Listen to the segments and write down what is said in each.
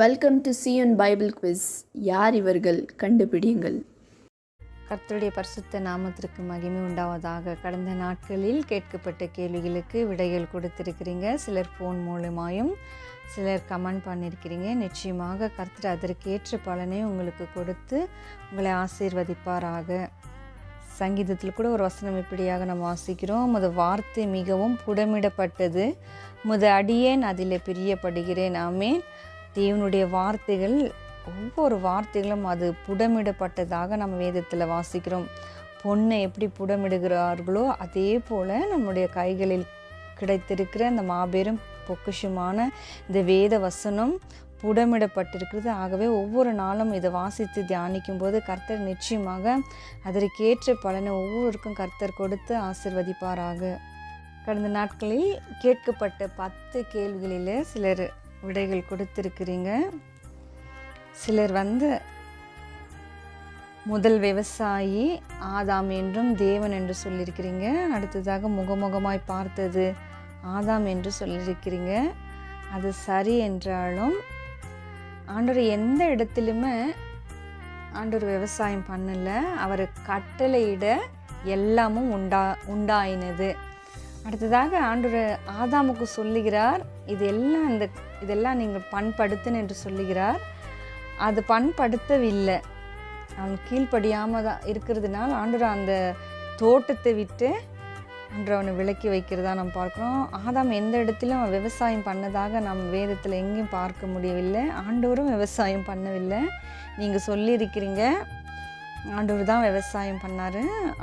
Welcome to Zion Bible quiz யார் இவர்கள்? கண்டுபிடியுங்கள். கர்த்தருடைய பரிசுத்த நாமத்திற்கு மகிமை உண்டாவதாக கடந்த நாட்களில் கேட்கப்பட்ட கேள்விகளுக்கு விடைகள் கொடுத்திருக்கிறீங்க. சிலர் ஃபோன் மூலமாயும் சிலர் கமெண்ட் பண்ணியிருக்கிறீங்க நிச்சயமாக கர்த்தர் அதற்கேற்ற பலனை உங்களுக்கு கொடுத்து உங்களை ஆசீர்வதிப்பாராக. சங்கீதத்தில் கூட ஒரு வசனம் இப்படியாக நம்ம வாசிக்கிறோம். முத வார்த்தை மிகவும் புடமிடப்பட்டது. முத அடியேன் அதில் பிரியப்படுகிறேன். ஆமேன். தேவனுடைய வார்த்தைகள் ஒவ்வொரு வார்த்தைகளும் அது புடமிடப்பட்டதாக நம்ம வேதத்தில் வாசிக்கிறோம். பொண்ணை எப்படி புடமிடுகிறார்களோ அதே போல் நம்முடைய கைகளில் கிடைத்திருக்கிற அந்த மாபெரும் பொக்கிஷமான இந்த வேத வசனம் புடமிடப்பட்டிருக்கிறது. ஆகவே ஒவ்வொரு நாளும் இதை வாசித்து தியானிக்கும் போது கர்த்தர் நிச்சயமாக அதற்கேற்ற பலனை ஒவ்வொருக்கும் கர்த்தர் கொடுத்து ஆசிர்வதிப்பாராக. கடந்த நாட்களில் கேட்கப்பட்ட பத்து கேள்விகளில் சிலர் விடைகள் கொடுத்துருக்கிறீங்க. சிலர் வந்து முதல் விவசாயி ஆதாம் என்றும் தேவன் என்று சொல்லியிருக்கிறீங்க. அடுத்ததாக முகமுகமாய் பார்த்தது ஆதாம் என்று சொல்லியிருக்கிறீங்க. அது சரி என்றாலும் ஆண்டவர் எந்த இடத்துலையுமே ஆண்டவர் விவசாயம் பண்ணலை. அவர் கட்டளையிட எல்லாமும் உண்டா உண்டாயினது. அடுத்ததாக ஆண்டு ஆதாமுக்கு சொல்லுகிறார் இது எல்லாம் இந்த இதெல்லாம் நீங்கள் பண்படுத்துன்னு என்று சொல்லுகிறார். அது பண்படுத்தவில்லை. அவன் கீழ்ப்படியாமல் தான் இருக்கிறதுனால ஆண்டு அந்த தோட்டத்தை விட்டு அன்று அவனை விலக்கி வைக்கிறதா நம்ம பார்க்குறோம். ஆதாம் எந்த இடத்திலும் அவன் விவசாயம் பண்ணதாக நம் வேதத்தில் எங்கேயும் பார்க்க முடியவில்லை. ஆண்டவரும் விவசாயம் பண்ணவில்லை. நீங்கள் சொல்லியிருக்கிறீங்க ஆண்டவர் தான் விவசாயம் பண்ணார்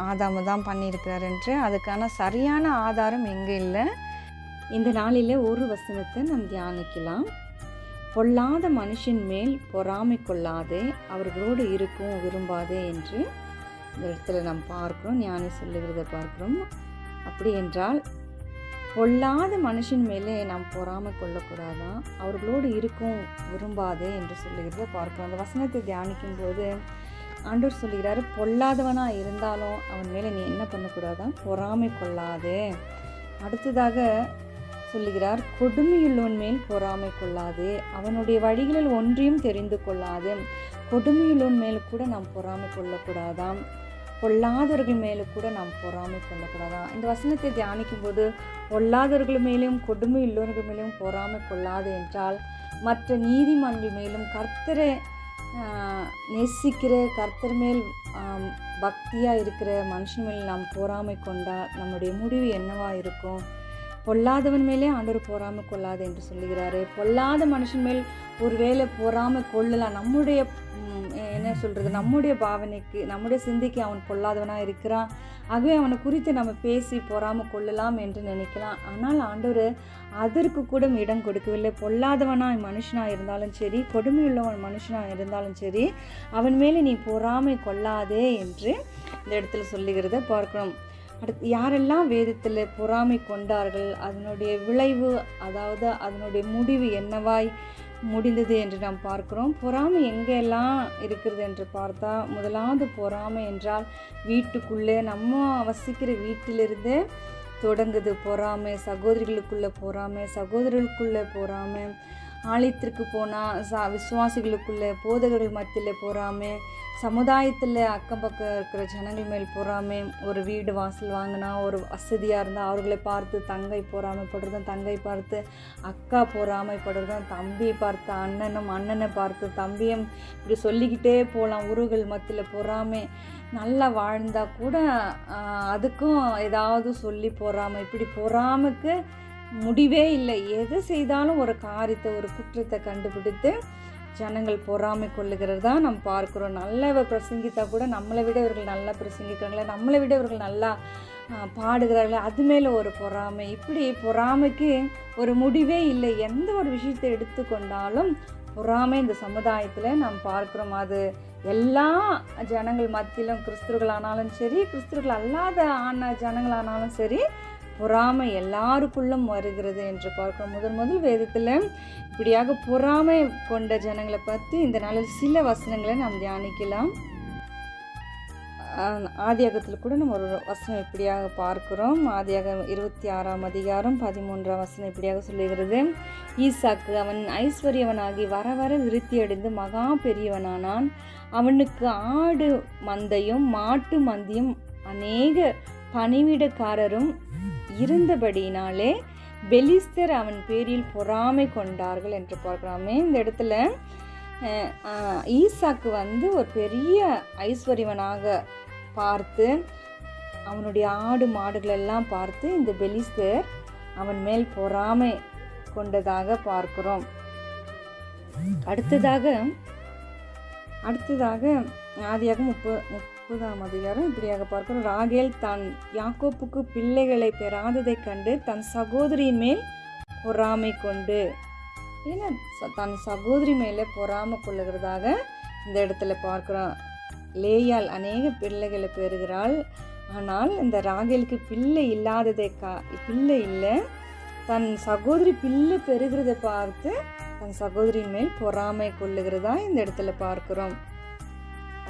ஆதாம தான் பண்ணியிருக்கிறாருன்று அதுக்கான சரியான ஆதாரம் எங்கே இல்லை. இந்த நாளில் ஒரு வசனத்தை நாம் தியானிக்கலாம். பொல்லாத மனுஷன் மேல் பொறாமை கொள்ளாதே அவர்களோடு இருக்கும் விரும்பாதே என்று இந்த இடத்துல நாம் பார்க்குறோம் ஞானி சொல்லுகிறத பார்க்குறோம். அப்படி என்றால் பொல்லாத மனுஷன் மேலே நாம் பொறாமை கொள்ளக்கூடாதான் அவர்களோடு இருக்கும் விரும்பாதே என்று சொல்லுகிறத பார்க்குறோம். அந்த வசனத்தை தியானிக்கும் போது ஆண்டவர் சொல்லுகிறாரு பொல்லாதவனாக இருந்தாலும் அவன் மேலே நீ என்ன பண்ணக்கூடாதான் பொறாமை கொள்ளாதே. அடுத்ததாக சொல்லுகிறார் கொடுமையுள்ளவன் மேல் பொறாமை கொள்ளாதே. அவனுடைய வழிகளில் ஒன்றையும் தெரிந்து கொள்ளாது. கொடுமையுள்ளவன் மேல் கூட நாம் பொறாமை கொள்ளக்கூடாதாம்? பொல்லாதவர்கள் மேலே கூட நாம் பொறாமை கொள்ளக்கூடாதாம் இந்த வசனத்தை தியானிக்கும் போது பொல்லாதவர்கள் மேலும் கொடுமை உள்ளவர்கள் மேலும் பொறாமை கொள்ளாது என்றால் மற்ற நீதிமன்ற மேலும் கர்த்தரை நேசிக்கிற கர்த்தர் மேல் பக்தியாக இருக்கிற மனுஷன் மேல் நாம் பொறாமை கொண்டால் நம்முடைய முடிவு என்னவாக இருக்கும்? பொல்லாதவன் மேலே ஆண்டவர் பொறாமை கொள்ளாது என்று சொல்லுகிறாரு. பொல்லாத மனுஷன் மேல் ஒருவேளை பொறாமை கொள்ளலாம் நம்முடைய என்ன சொல்கிறது நம்முடைய பாவனைக்கு நம்முடைய சிந்திக்கு அவன் பொல்லாதவனாக இருக்கிறான். ஆகவே அவனை குறித்து நம்ம பேசி பொறாமல் கொள்ளலாம் என்று நினைக்கலாம். ஆனால் ஆண்டவர் அதற்கு கூட இடம் கொடுக்கவில்லை. பொல்லாதவனாக மனுஷனாக இருந்தாலும் சரி கொடுமையுள்ளவன் மனுஷனாக இருந்தாலும் சரி அவன் மேலே நீ பொறாமை கொள்ளாதே என்று இந்த இடத்துல சொல்லுகிறத பார்க்கணும் அடுத்து யாரெல்லாம் வேதத்தில் பொறாமை கொண்டார்கள் அதனுடைய விளைவு அதாவது அதனுடைய முடிவு என்னவாய்? முடிந்தது என்று நாம் பார்க்கிறோம். பொறாமை எங்கெல்லாம் இருக்கிறது என்று பார்த்தா முதலாவது பொறாமை என்றால் வீட்டுக்குள்ளே நம்ம வசிக்கிற வீட்டிலிருந்து தொடங்குது பொறாமை. சகோதரிகளுக்குள்ளே பொறாமை சகோதரர்களுக்குள்ளே பொறாமை. ஆலயத்திற்கு போனால் சா விசுவாசிகளுக்குள்ளே போதகர்கள் மத்தியில் பொறாமை. சமுதாயத்தில் அக்கம் பக்கம் இருக்கிற ஜனங்கள் மேல் பொறாமை ஒரு வீடு வாசல் வாங்கினா ஒரு வசதியாக இருந்தால் அவர்களை பார்த்து தங்கை பொறாமைப்படுறதும் தங்கை பார்த்து அக்கா பொறாமைப்படுறதும் தம்பியை பார்த்து அண்ணனும் அண்ணனை பார்த்து தம்பியும் இப்படி சொல்லிக்கிட்டே போகலாம் உருகள் மத்தியில் பொறாமை நல்லா வாழ்ந்தால் கூட அதுக்கும் ஏதாவது சொல்லி பொறாமை. இப்படி பொறாமைக்கு முடிவே இல்லை. எது செய்தாலும் ஒரு காரியத்தை ஒரு குற்றத்தை கண்டுபிடித்து ஜனங்கள் பொறாமை கொள்ளுகிறது தான் நம்ம பார்க்குறோம். நல்ல பிரசங்கித்தா கூட நம்மளை விட இவர்கள் நல்லா பிரசங்கிக்கிறாங்களே? நம்மளை விட இவர்கள் நல்லா பாடுகிறார்களே? அது மேலே ஒரு பொறாமை. இப்படி பொறாமைக்கு ஒரு முடிவே இல்லை. எந்த ஒரு விஷயத்தை எடுத்துக்கொண்டாலும் பொறாமை இந்த சமுதாயத்தில் நாம் பார்க்குறோம். அது எல்லா ஜனங்கள் மத்தியிலும் கிறிஸ்தவர்களானாலும் சரி கிறிஸ்தவர்கள் அல்லாத ஆன ஜனங்களானாலும் சரி பொறாமை எல்லாருக்குள்ளும் வருகிறது என்று பார்க்கிறோம். முதல் முதல் வேதத்தில் இப்படியாக பொறாமை கொண்ட ஜனங்களை பற்றி இந்த நாளில் சில வசனங்களை நாம் தியானிக்கலாம். ஆதியாகத்தில் கூட நம்ம ஒரு வசனம் இப்படியாக பார்க்கிறோம். ஆதியாகம் இருபத்தி ஆறாம் அதிகாரம் பதிமூன்றாம் வசனம் இப்படியாக சொல்லுகிறது. ஈசாக்கு அவன் ஐஸ்வர்யவனாகி வர வர விருத்தியடைந்து மகா பெரியவனானான். அவனுக்கு ஆடு மந்தையும் மாட்டு மந்தையும் அநேக பணிவிடக்காரரும் இருந்தபடியினாலே பெலிஸ்தர் அவன் பேரில் பொறாமை கொண்டார்கள் என்று பார்க்குறோமே. இந்த இடத்துல ஈசாக்கு வந்து ஒரு பெரிய ஐஸ்வர்யவனாக பார்த்து அவனுடைய ஆடு மாடுகளெல்லாம் பார்த்து இந்த பெலிஸ்தர் அவன் மேல் பொறாமை கொண்டதாக பார்க்கிறோம். அடுத்ததாக அடுத்ததாக ஆதியாக முப்ப முப்பதாம் அதிகாரம். இப்படியாக பார்க்கிறோம் ராகேல் தான் யாக்கோப்புக்கு பிள்ளைகளை பெறாததைக் கண்டு தன் சகோதரியின் மேல் பொறாமை கொண்டு ஏன்னா தன் சகோதரி மேலே பொறாமை கொள்ளுகிறதாக இந்த இடத்துல பார்க்குறோம். லேயால் அநேக பிள்ளைகளை பெறுகிறாள். ஆனால் இந்த ராகேலுக்கு பிள்ளை இல்லாததை கா பிள்ளை இல்லை. தன் சகோதரி பிள்ளை பெறுகிறதை பார்த்து தன் சகோதரியின் மேல் பொறாமை கொள்ளுகிறதா இந்த இடத்துல பார்க்கிறோம்.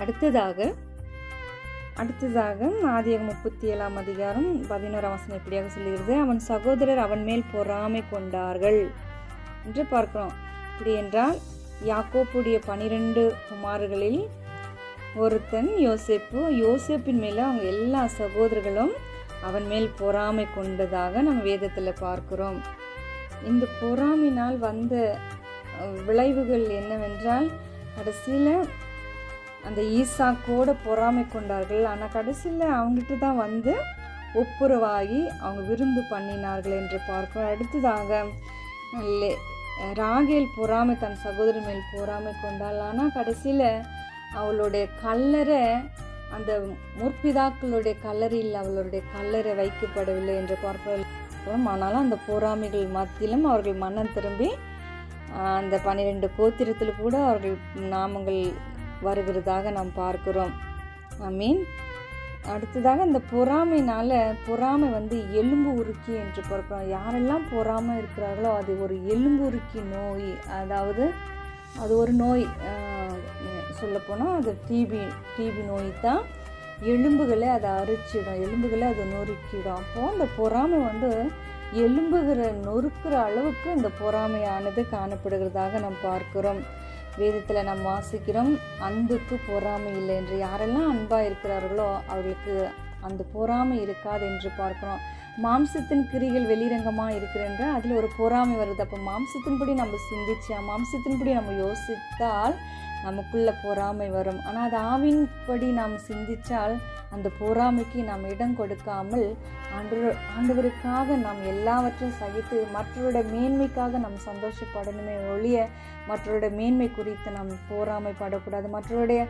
அடுத்ததாக அடுத்ததாக ஆதியாக முப்பத்தி ஏழாம் அதிகாரம் பதினோராம் வசனம் இப்படியாக சொல்லுகிறது. அவன் சகோதரர் அவன் மேல் பொறாமை கொண்டார்கள். என்று பார்க்கிறோம். இப்படி என்றால் யாக்கோப்புடைய பனிரெண்டு குமார்களில் ஒருத்தன் யோசேப்பு. யோசேப்பின் மேலே அவங்க எல்லா சகோதரர்களும் அவன் மேல் பொறாமை கொண்டதாக நம்ம வேதத்தில் பார்க்கிறோம். இந்த பொறாமினால் வந்த விளைவுகள் என்னவென்றால் கடைசியில் அந்த ஈசாக்கோட பொறாமை கொண்டார்கள். ஆனால் கடைசியில் அவங்ககிட்ட தான் வந்து ஒப்புரவாகி அவங்க விருந்து பண்ணினார்கள் என்று பார்க்கிறோம் அடுத்ததாக ராகேல் பொறாமை தன் சகோதரி மேல் பொறாமை கொண்டாள். ஆனால் கடைசியில் அவளுடைய கல்லறை அந்த முற்பிதாக்களுடைய கல்லறையில் அவளுடைய கல்லறை வைக்கப்படவில்லை என்று பார்ப்போம். ஆனாலும் அந்த பொறாமைகள் மத்தியிலும் அவர்கள் மனம் திரும்பி அந்த பன்னிரெண்டு கோத்திரத்தில் கூட அவர்கள் நாமங்கள் வருகிறதாக நாம் பார்க்கிறோம். ஐ மீன் அடுத்ததாக இந்த பொறாமைனால பொறாமை வந்து எலும்பு உருக்கி என்று பார்க்கிறோம் யாரெல்லாம் பொறாமை இருக்கிறார்களோ அது ஒரு எலும்பு உருக்கி நோய். அதாவது அது ஒரு நோய். சொல்லப்போனால் அது டிபி டிபி நோய் தான். எலும்புகளை அதை அரிச்சிடும். எலும்புகளை அதை நொறுக்கிடும். அப்போது அந்த பொறாமை வந்து எலும்புகிற நொறுக்கிற அளவுக்கு இந்த பொறாமையானது காணப்படுகிறதாக நாம் பார்க்கிறோம். வேதத்தில் நாம் வாசிக்கிறோம் அன்புக்கு பொறாமை இல்லை என்று யாரெல்லாம் அன்பாக இருக்கிறார்களோ அவர்களுக்கு அந்த பொறாமை இருக்காது என்று பார்க்குறோம். மாம்சத்தின் கிரிகள் வெளிரங்கமாக இருக்கிறன்ற அதில் ஒரு பொறாமை வருது. அப்போ மாம்சத்தின்படி நம்ம சிந்திச்சா மாம்சத்தின்படி நம்ம யோசித்தால் நமக்குள்ள பொறாமை வரும். ஆனால் அது ஆவின்படி நாம் சிந்தித்தால் அந்த பொறாமைக்கு நாம் இடம் கொடுக்காமல் ஆண்டு ஆண்டவருக்காக நாம் எல்லாவற்றையும் சகித்து மற்றவருடைய மேன்மைக்காக நாம் சந்தோஷப்படணுமே ஒழிய மற்றவருடைய மேன்மை குறித்து நாம் பொறாமைப்படக்கூடாது. மற்றவருடைய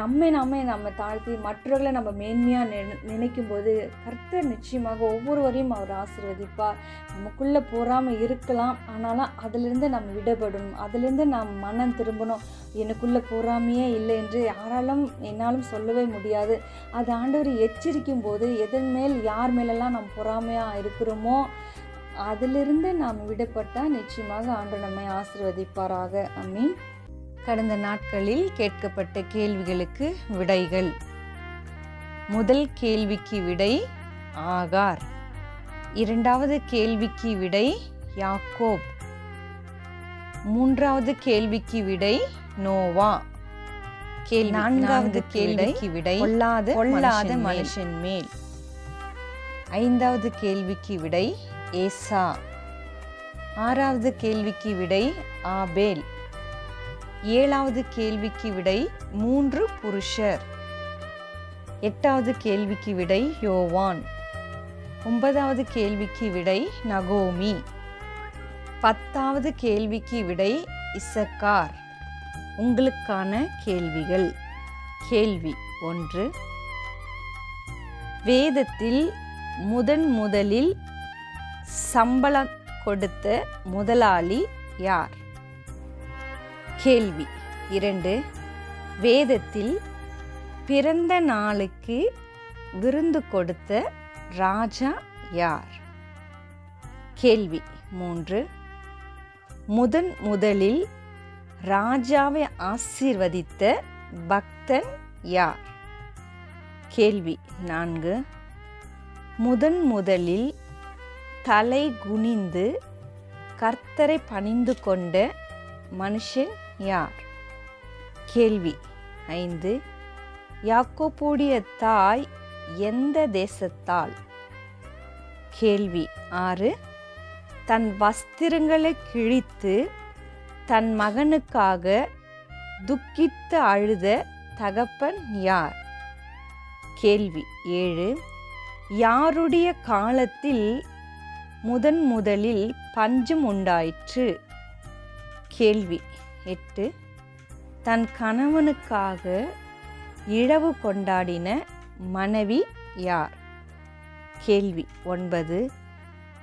நம்மை நாமே நம்ம தாழ்த்தி மற்றவர்களை நம்ம மேன்மையாக நினை நினைக்கும் போது கர்த்தர் நிச்சயமாக ஒவ்வொருவரையும் அவர் ஆசிர்வதிப்பார். நமக்குள்ள பொறாமை இருக்கலாம் ஆனாலும் அதிலிருந்து நாம் விடப்படணும் அதிலிருந்து நாம் மனம் திரும்பணும். எனக்குள்ள பொறாமையே இல்லை என்று யாராலும் என்னாலும் சொல்லவே முடியாது. அது ஆண்டவர் எச்சரிக்கும் போது எதன் மேல் யார் மேலெல்லாம் நாம் பொறாமையாக இருக்கிறோமோ அதிலிருந்து நாம் விடுபட்டால் நிச்சயமாக ஆண்டு நம்மை ஆசிர்வதிப்பாராக. அமீன் கடந்த நாட்களில் கேட்கப்பட்ட கேள்விகளுக்கு விடைகள். முதல் கேள்விக்கு விடை ஆகார். இரண்டாவது கேள்விக்கு விடை யாக்கோப். மூன்றாவது கேள்விக்கு விடை நோவா. கேள்வி நான்காவது கேள்விக்கு விடை. பொல்லாத பொல்லாத மனுஷன் மேல். ஐந்தாவது கேள்விக்கு விடை ஏசா. ஆறாவது கேள்விக்கு விடை ஆபேல். ஏழாவது கேள்விக்கு விடை மூன்று புருஷர். எட்டாவது கேள்விக்கு விடை யோவான். ஒன்பதாவது கேள்விக்கு விடை நகோமி. பத்தாவது கேள்விக்கு விடை இசக்கார். உங்களுக்கான கேள்விகள். கேள்வி ஒன்று. வேதத்தில் முதன் முதலில் சம்பளம் கொடுத்த முதலாளி யார்? கேள்வி இரண்டு. வேதத்தில் பிறந்த நாளுக்கு விருந்து கொடுத்த ராஜா யார்? கேள்வி மூன்று. முதன் முதலில் ராஜாவை ஆசீர்வதித்த பக்தன் யார்? கேள்வி நான்கு. முதன் முதலில் தலை குனிந்து கர்த்தரை பணிந்து கொண்ட மனுஷன் யார்? கேள்வி ஐந்து. யாக்கோப்புடைய தாய் எந்த தேசத்தால்? கேள்வி ஆறு. தன் வஸ்திரங்களை கிழித்து தன் மகனுக்காக துக்கித்து அழுத தகப்பன் யார்? கேள்வி ஏழு. யாருடைய காலத்தில் முதன் முதலில் பஞ்சம் உண்டாயிற்று? கேள்வி எட்டு. தன் கணவனுக்காக இழவு கொண்டாடின மனைவி யார்? கேள்வி ஒன்பது.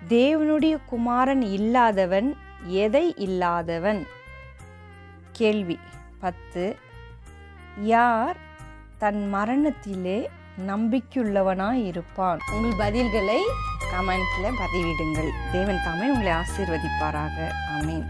தேவனுடைய குமாரன் இல்லாதவன் எதை இல்லாதவன்? கேள்வி பத்து. யார் தன் மரணத்திலே நம்பிக்கையுள்ளவனாய் இருப்பான் உங்கள் பதில்களை கமெண்ட்ல பதிவிடுங்கள். தேவன் தாமே உங்களை ஆசீர்வதிப்பாராக. ஆமீன்.